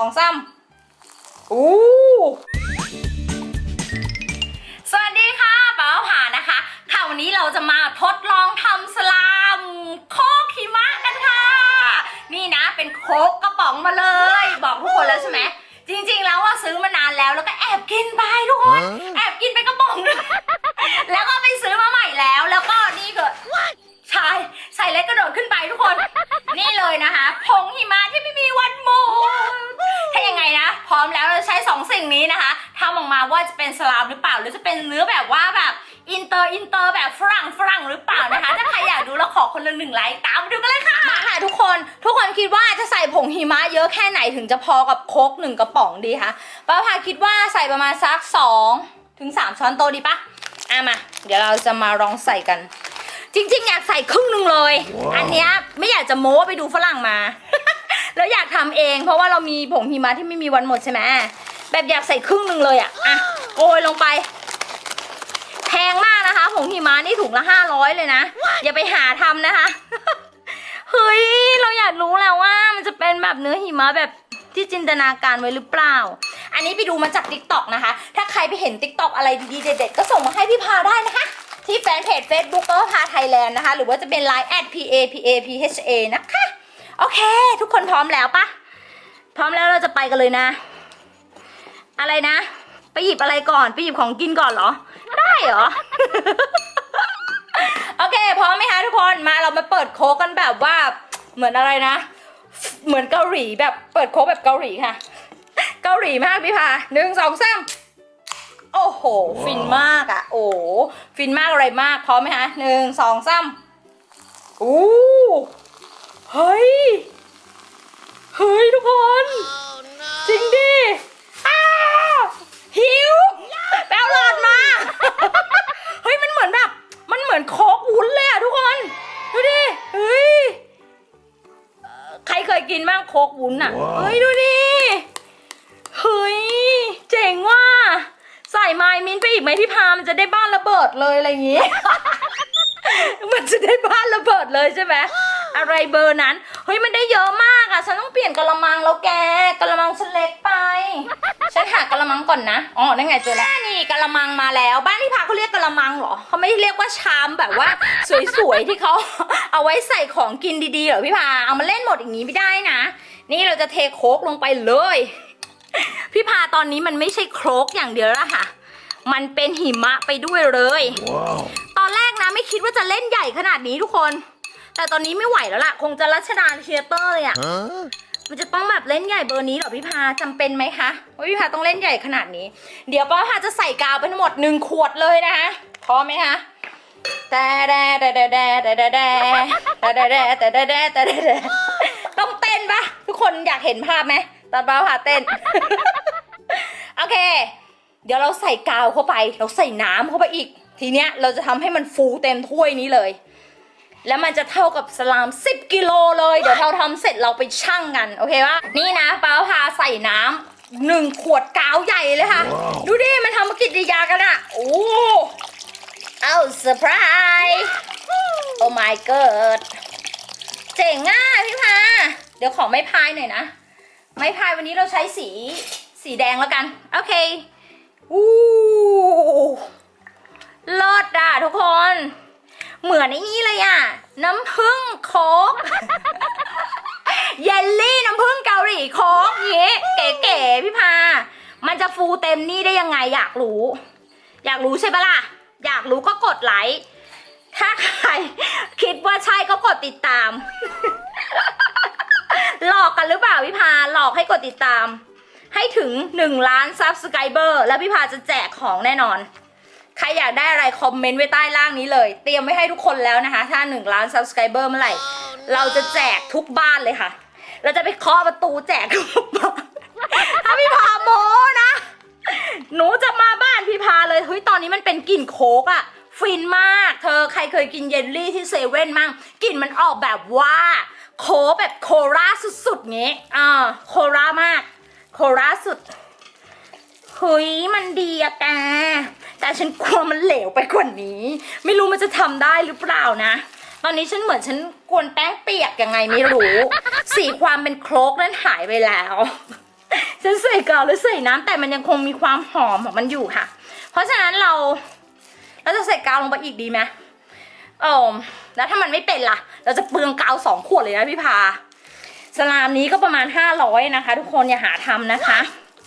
สองซ้ำอู้สวัสดีค่ะป้าผานะคะค่ะวันนี้เราจะมาทดลองทำสลามโคกหิมะกันค่ะ นี่นะเป็นโคกกระป๋องมาเลย บอกทุกคนแล้ว พร้อมแล้วเราใช้สองสิ่งนี้นะคะทำออกมาว่าจะเป็นสลามหรือเปล่า หรือจะเป็นเนื้อแบบว่าแบบอินเตอร์อินเตอร์แบบฝรั่งฝรั่งหรือเปล่านะคะ ถ้าใครอยากดูเราขอคนละหนึ่งไลค์ตามมาดูกันเลยค่ะมาค่ะทุกคนทุกคนคิดว่าจะใส่ผงหิมะเยอะแค่ไหนถึงจะพอกับโคกหนึ่งกระป๋องดีคะป้าพาคิดว่าใส่ประมาณสักสองถึงสามช้อนโต๊ะดีปะอะมา เดี๋ยวเราจะมาลองใส่กัน จริง ๆ อยากใส่ครึ่งหนึ่งเลย อันเนี้ยไม่อยากจะโม้ว่าไปดูฝรั่งมา แล้วอยากทำเอง เพราะว่าเรามีผงหิมะที่ไม่มีวันหมดใช่ไหมแบบอยากใส่ครึ่งหนึ่งเลยอะอะโกยลงไป แพงมากนะคะผงหิมะนี่ถุงละห้าร้อยเลยนะอย่าไปหาทำนะคะเฮ้ยเราอยากรู้แล้วว่ามันจะเป็นแบบเนื้อหิมะแบบที่จินตนาการไว้หรือเปล่า อันนี้ไปดูมาจาก t ิ k t o k นะคะ ถ้าใครไปเห็น t ิ k t o k อะไรดีๆเด็ดๆก็ส่งมาให้พี่พาได้นะคะ ที่แฟนเพจ Facebook ก็พาไทยแลนด์นะคะ หรือว่าจะเป็น Line at p a p a p h a นะคะ โอเค ทุกคนพร้อมแล้วปะพร้อมแล้วเราจะไปกันเลยนะ อะไรนะ ไปหยิบอะไรก่อน ไปหยิบของกินก่อนเหรอ ได้เหรอ โอเค พร้อมไหมคะทุกคนมาเรามาเปิดโค้กกันแบบว่า เหมือนอะไรนะ เหมือนเกาหลีแบบเปิดโค้กแบบเกาหลีค่ะ เกาหลีมากพี่พาหนึ่งสองสามโอ้โห ฟินมากอะ่ะ โอ้ฟินมากอะไรมากพร้อมไหมคะหนึ่งสองสามอู้ เฮ้ย เฮ้ยทุกคน จริงดิอ้าวหิวแปลหลอดมา เฮ้ยมันเหมือนแบบ มันเหมือนโคกวุ้นเลยอะทุกคน ดูดิ เฮ้ยเอ่อใครเคยกินบ้างโคกวุ้นอะว้าวเฮ้ยดูดิ เฮ้ย เจ๋งว่ะ ใส่ไม้มิ้นท์ไปอีกไหมพี่พามันจะได้บ้านระเบิดเลยอะไรอย่างงี้ มันจะได้บ้านระเบิดเลยใช่ไหม อะไรเบอร์นั้น เฮ้ยมันได้เยอะมากอะ ฉันต้องเปลี่ยนกะละมังแล้วแกกะละมังฉันเล็กไป ฉันหากะละมังก่อนนะ อ๋อนั่นไงเจอแล้วนี่กะละมังมาแล้ว บ้านที่พาเขาเรียกกะละมังเหรอเขาไม่เรียกว่าชามแบบว่า สวยๆที่เขาเอาไว้ใส่ของกินดีๆเหรอพี่พาเอามาเล่นหมดอย่างนี้ไม่ได้นะ นี่เราจะเทโค้กลงไปเลย พี่พาตอนนี้มันไม่ใช่โครกอย่างเดียวแล้วค่ะ มันเป็นหิมะไปด้วยเลย Wow. ตอนแรกนะไม่คิดว่าจะเล่นใหญ่ขนาดนี้ทุกคน แต่ตอนนี้ไม่ไหวแล้วล่ะ คงจะรัชดาเทียเตอร์เลยอะ่ะ Huh? มันจะต้องแบบเล่นใหญ่เบอร์นี้เหรอพี่พาจำเป็นไหมคะว่าพี่พาต้องเล่นใหญ่ขนาดนี้ เดี๋ยวป้าพาจะใส่กาวไปทั้งหมดหนึ่งขวดเลยนะคะพร้อมไหมคะแต่แดแต่แดแต่แดแต่แดแต่แดแต่แดแต่แดแต่แดต้องเต้นปะทุกคนอยากเห็นภาพไหมตอนป้าพาเต้น โอเค เดี๋ยวเราใส่กาวเข้าไป เราใส่น้ำเข้าไปอีก ทีเนี้ยเราจะทำให้มันฟูเต็มถ้วยนี้เลย แล้วมันจะเท่ากับสลาม 10 กิโลเลย เดี๋ยวเราทำเสร็จเราไปชั่งกันโอเคปะนี่นะป้าพาใส่น้ำหนึ่งขวดกาวใหญ่เลยค่ะว้าวดูดิ มันทำมากิจยากันอะโอ้เอาเซอร์ไพรส์โอ้ my god เจ๋งอะพี่พาเดี๋ยวขอไม้พายหน่อยนะ ไม้พายวันนี้เราใช้สีสีแดงแล้วกัน โอเคอู้เลิศอะทุกคน เหมือนไอ้นี่เลยอะ น้ำผึ้งโคกเยลลี่น้ำผึ้งเกาหลีโคกเงี้เก๋ๆพี่พา มันจะฟูเต็มนี่ได้ยังไงอยากรู้ อยากรู้ใช่ปะล่ะ อยากรู้ก็กดไลค์ถ้าใครคิดว่าใช่ก็กดติดตาม หลอกกันหรือเปล่าพี่พาหลอกให้กดติดตาม ให้ถึง1ล้านซับสไครเบอร์ แล้วพี่พาจะแจกของแน่นอน ใครอยากได้อะไรคอมเมนต์ไว้ใต้ล่างนี้เลย เตรียมไว้ให้ทุกคนแล้วนะคะ ถ้า 1 ล้านซับสไครเบอร์เมื่อไหร่ เราจะแจกทุกบ้านเลยค่ะ เราจะไปเคาะประตูแจกทุกบ้านถ้าพี่พาโมนะ หนูจะมาบ้านพี่พาเลยเฮ้ยตอนนี้มันเป็นกลิ่นโคกอะฟินมาก เธอใครเคยกินเยลลี่ที่เซเว่นมั่งกลิ่นมันออกแบบว่าโคแบบโคราสุดๆงี้อ่าโครามาก โคราสุดเฮ้ยมันดีอะแก แต่ฉันกลัวมันเหลวไปกว่านี้ ไม่รู้มันจะทำได้หรือเปล่านะ ตอนนี้ฉันเหมือนฉันกวนแป้งเปียกยังไงไม่รู้ สีความเป็นโครกนั้นหายไปแล้วเราเลยใส่น้ำแต่มันยังคงมีความหอมของมันอยู่ค่ะ เพราะฉะนั้นเราเราจะใส่กาวลงไปอีกดีไหมเออแล้วถ้ามันไม่เป็นล่ะ เราจะเปลืองกาวสองขวดเลยนะพี่พาสลามนี้ก็ประมาณ500นะคะ ทุกคนอย่าหาทำนะคะ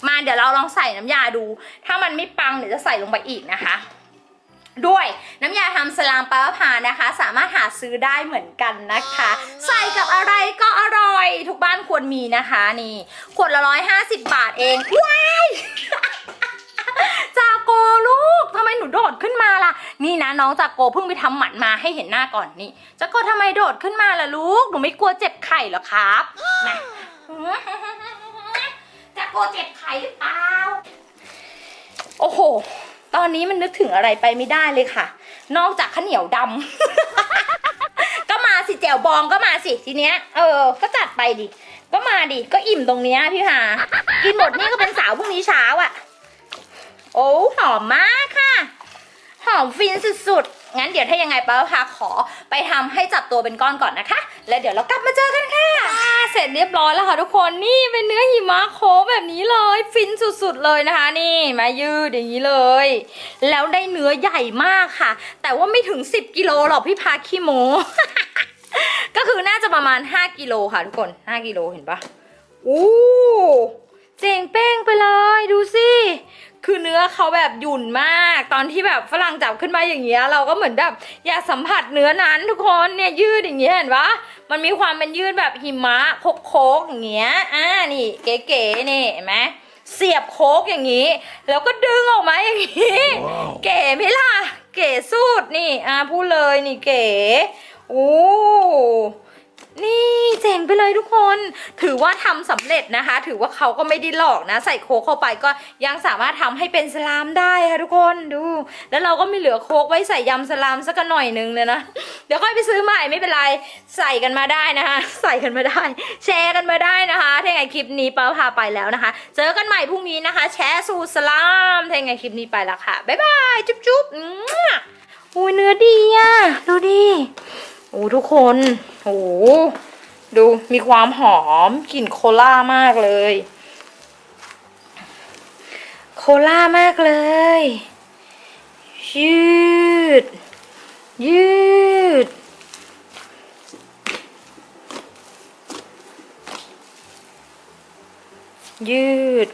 มาเดี๋ยวเราลองใส่น้ำยาดู ถ้ามันไม่ปังเดี๋ยวจะใส่ลงไปอีกนะคะ ด้วยน้ำยาทำสลามปลาพานะคะ สามารถหาซื้อได้เหมือนกันนะคะ ใส่กับอะไรก็อร่อย ทุกบ้านควรมีนะคะนี่ขวดละร้อยห้าสิบบาทเองว้ายจากโกลูกทำไมหนูโดดขึ้นมาล่ะ นี่นะน้องจากโกเพิ่งไปทำหมันมาให้เห็นหน้าก่อนนี่จากโกทำไมโดดขึ้นมาล่ะลูกหนูไม่กลัวเจ็บไข่เหรอครับมาจาก โกเจ็บไข่หรือเปล่า โอ้โห ตอนนี้มันนึกถึงอะไรไปไม่ได้เลยค่ะ นอกจากข้าวเหนียวดำ ก็มาสิแจวบองก็มาสิทีเนี้ย เออ ก็จัดไปดิ ก็มาดิ ก็อิ่มตรงเนี้ยพี่หากินหมดนี่ก็เป็นสาวพรุ่งนี้เช้าอะ่ะ โอ้หอมมากค่ะหอมฟินสุดๆ งั้นเดี๋ยวถ้ายังไงป้าพาขอไปทำให้จับตัวเป็นก้อนก่อนนะคะ แล้วเดี๋ยวเรากลับมาเจอกันค่ะ เสร็จเรียบร้อยแล้วค่ะทุกคนนี่เป็นเนื้อหิมะโคแบบนี้เลย ฟินสุดๆเลยนะคะ นี่มายืดอย่างนี้เลย แล้วได้เนื้อใหญ่มากค่ะ แต่ว่าไม่ถึง 10 กิโลหรอกพี่พาขี้โม ก็คือน่าจะประมาณ 5 กิโลค่ะทุกคน 5 กิโลเห็นปะอู้เจ๋งเป้งไปเลยดูสิ คือเนื้อเขาแบบหยุ่นมาก ตอนที่แบบฝรั่งจับขึ้นมาอย่างเงี้ยเราก็เหมือนแบบอยากสัมผัสเนื้อนั้นทุกคนเนี่ยยืดอย่างเงี้ยเห็นปะมันมีความเป็นยืดแบบหิมะโค้กๆอย่างเงี้ยอ่านี่เก๋ๆนี่เห็นไหมเสียบโค้กอย่างงี้ แล้วก็ดึงออกมาอย่างงี้เก๋ไหมล่ะ เก๋สุดนี่อ่าพูดเลยนี่เก๋โอ้นี่ เจ๋งไปเลยทุกคน ถือว่าทำสำเร็จนะคะ ถือว่าเขาก็ไม่ได้หลอกนะ ใส่โค้กเข้าไปก็ยังสามารถทำให้เป็นสลามได้ค่ะทุกคนดู แล้วเราก็มีเหลือโค้กไว้ใส่ยำสลามสักหน่อยนึงเลยนะเดี๋ยวค่อยไปซื้อใหม่ไม่เป็นไรใส่กันมาได้นะคะ ใส่กันมาได้ แชร์กันมาได้นะคะถ้าไงคลิปนี้ป้าพาไปแล้วนะคะ เจอกันใหม่พรุ่งนี้นะคะ แชร์สูตรสลามถ้าไงคลิปนี้ไปล้วค่ะบ๊ายบายจุ๊บจุ๊บอุ้ยเนื้อดีอะดูดิโอ้ทุกคนโอ้ ดูมีความหอมกลิ่นโคล่ามากเลย โคล่ามากเลยยืด ยืด ยืด